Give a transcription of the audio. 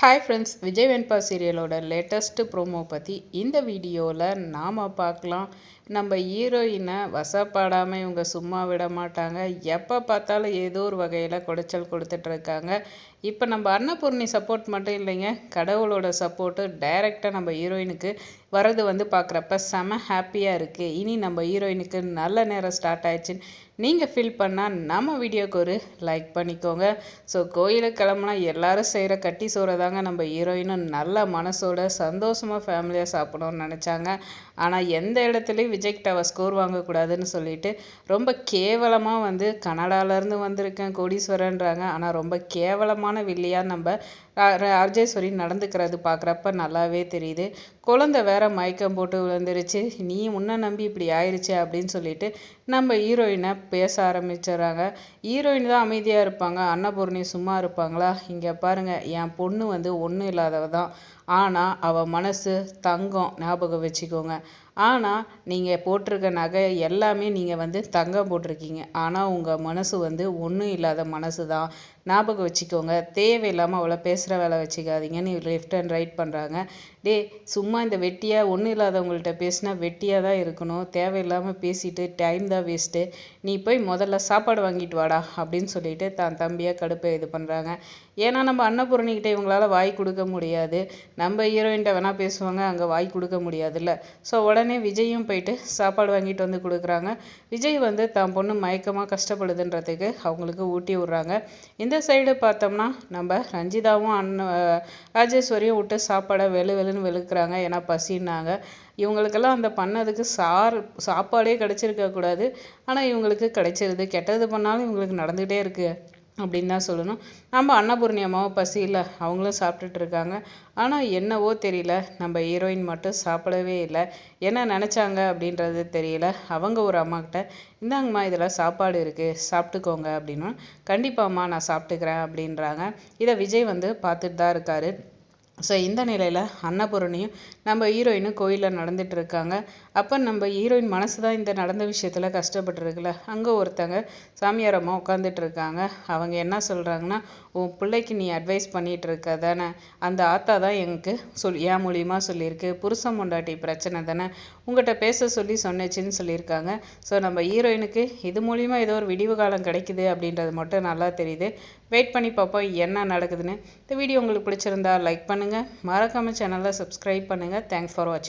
Hi friends Vijay Venba சீரியலோட latest promo பற்றி இந்த வீடியோவில் நாம் பார்க்கலாம். நம்ம ஹீரோயினை வசப்பாடாமல் இவங்க சும்மா விட மாட்டாங்க. எப்போ பார்த்தாலும் ஏதோ ஒரு வகையில் குடைச்சல் கொடுத்துட்ருக்காங்க இப்போ நம்ம அன்னபூர்ணி சப்போர்ட் மட்டும் இல்லைங்க. கடவுளோட சப்போர்ட்டு டைரெக்டாக நம்ம ஹீரோயினுக்கு வரது வந்து பார்க்குறப்ப செம ஹாப்பியாக இருக்குது இனி நம்ம ஹீரோயினுக்கு நல்ல நேரம் ஸ்டார்ட் ஆயிடுச்சுன்னு நீங்கள் ஃபீல் பண்ணால் நம்ம வீடியோக்கு ஒரு லைக் பண்ணிக்கோங்க. ஸோ கோயிலுக்கு கிளம்புனா எல்லாரும் செய்கிற கட்டி சோறை தாங்க நம்ம ஹீரோயினும் நல்ல மனசோட சந்தோஷமாக ஃபேமிலியாக சாப்பிடணும்னு நினச்சாங்க. ஆனால் எந்த இடத்துலையும் விஜய்கிட்ட அவள் ஸ்கோர் வாங்கக்கூடாதுன்னு சொல்லிட்டு ரொம்ப கேவலமாக வந்து கனடாலேருந்து வந்திருக்கேன் கோடீஸ்வரன்றாங்க. ஆனால் ரொம்ப கேவலமான வில்லியாக நம்ம அர்ஜேஸ்வரி நடந்துக்கிறது பார்க்குறப்ப நல்லாவே தெரியுது. குழந்தை வேற மயக்கம் போட்டு விழுந்துருச்சு. நீ உன்னை நம்பி இப்படி ஆயிடுச்சு அப்படின்னு சொல்லிட்டு நம்ம ஹீரோயினை பேச ஆரம்பிச்சிடுறாங்க. ஹீரோயின் தான் அமைதியாக இருப்பாங்க. அன்னபூர்ணி சும்மா இருப்பாங்களா? இங்கே பாருங்க என் பொண்ணு வந்து ஒன்றும் இல்லாதவ தான். ஆனால் அவள் மனசு தங்கம் ஞாபகம் வச்சுக்கோங்க. ஆனால் நீங்கள் போட்டிருக்க நகை எல்லாமே நீங்கள் வந்து தங்கம் போட்டிருக்கீங்க. ஆனால் உங்கள் மனசு வந்து ஒன்றும் இல்லாத மனசு தான் ஞாபகம் வச்சுக்கோங்க. தேவையில்லாமல் அவளை பேசுகிற வேலை வச்சுக்காதீங்கன்னு லெஃப்ட் அண்ட் ரைட் பண்ணுறாங்க டே சும்மா இந்த வெட்டியாக ஒன்றும் இல்லாதவங்கள்ட்ட பேசினா வெட்டியாக தான் இருக்கணும். தேவையில்லாமல் பேசிட்டு டைம் தான் வேஸ்ட்டு நீ போய் முதல்ல சாப்பாடு வாங்கிட்டு வாடா அப்படின்னு சொல்லிட்டு தான் தம்பியாக கடுப்பை இது பண்ணுறாங்க ஏன்னா நம்ம அன்னபூரணிக்கிட்ட இவங்களால வாய் கொடுக்க முடியாது. நம்ம ஹீரோயின்ட்ட வேணால் பேசுவாங்க. அங்கே வாய் கொடுக்க முடியாதுல்ல. ஸோ உடனே உடனே விஜயும் போயிட்டு சாப்பாடு வாங்கிட்டு வந்து கொடுக்குறாங்க. விஜய் வந்து தான் பொண்ணு மயக்கமாக கஷ்டப்படுதுன்றதுக்கு அவங்களுக்கு ஊட்டி விட்றாங்க. இந்த சைடு பார்த்தோம்னா நம்ம ரஞ்சிதாவும் அண்ணன் ராஜேஸ்வரியும் விட்டு சாப்பாடை வெளு வெளுன்னு வெளுக்குறாங்க. ஏன்னா பசின்னாங்க. இவங்களுக்கெல்லாம் அந்த பண்ணதுக்கு சார் சாப்பாடே கிடச்சிருக்க கூடாது ஆனால் இவங்களுக்கு கிடைச்சிருது. கெட்டது பண்ணாலும் இவங்களுக்கு நடந்துகிட்டே இருக்குது அப்படின்னு தான் சொல்லணும். நம்ம அன்னபூர்ணி அம்மாவும் பசி இல்லை அவங்களும் சாப்பிட்டுட்டு இருக்காங்க. ஆனால் என்னவோ தெரியல நம்ம ஹீரோயின் மட்டும் சாப்பிடவே இல்லை. என்ன நினச்சாங்க அப்படின்றது தெரியல. அவங்க ஒரு அம்மாக்கிட்ட இந்தாங்கம்மா இதில் சாப்பாடு இருக்குது சாப்பிட்டுக்கோங்க அப்படின்னா கண்டிப்பாம்மா நான் சாப்பிட்டுக்கிறேன் அப்படின்றாங்க. இதை விஜய் வந்து பார்த்துட்டு தான் இருக்காரு. ஸோ இந்த நிலையில் அன்னபூரணியும் நம்ம ஹீரோயினும் கோயிலில் நடந்துட்டு இருக்காங்க அப்போ நம்ம ஹீரோயின் மனசு தான் இந்த நடந்த விஷயத்தில் கஷ்டப்பட்டுருக்குல்ல? அங்கே ஒருத்தங்க சாமியாரம்மா உட்காந்துட்டு இருக்காங்க அவங்க என்ன சொல்கிறாங்கன்னா உன் பிள்ளைக்கு நீ அட்வைஸ் பண்ணிகிட்டு இருக்க தானே? அந்த ஆத்தா தான் எனக்கு சொல் என் மூலியமாக சொல்லியிருக்கு. புருஷன் பொண்டாட்டி பிரச்சனை தானே? உங்கள்கிட்ட பேச சொல்லி சொன்னச்சின்னு சொல்லியிருக்காங்க. ஸோ நம்ம ஹீரோயினுக்கு இது மூலியமாக ஏதோ ஒரு விடிவு காலம் கிடைக்குது அப்படின்றது மட்டும் நல்லா தெரியுது. வெயிட் பண்ணி பார்ப்போம் என்ன நடக்குதுன்னு. இந்த வீடியோ உங்களுக்கு பிடிச்சிருந்தா லைக் பண்ணுங்கள் மறக்காமல் சேனலை சப்ஸ்கிரைப் பண்ணுங்கள் தேங்க்ஸ் ஃபார் வாட்சிங்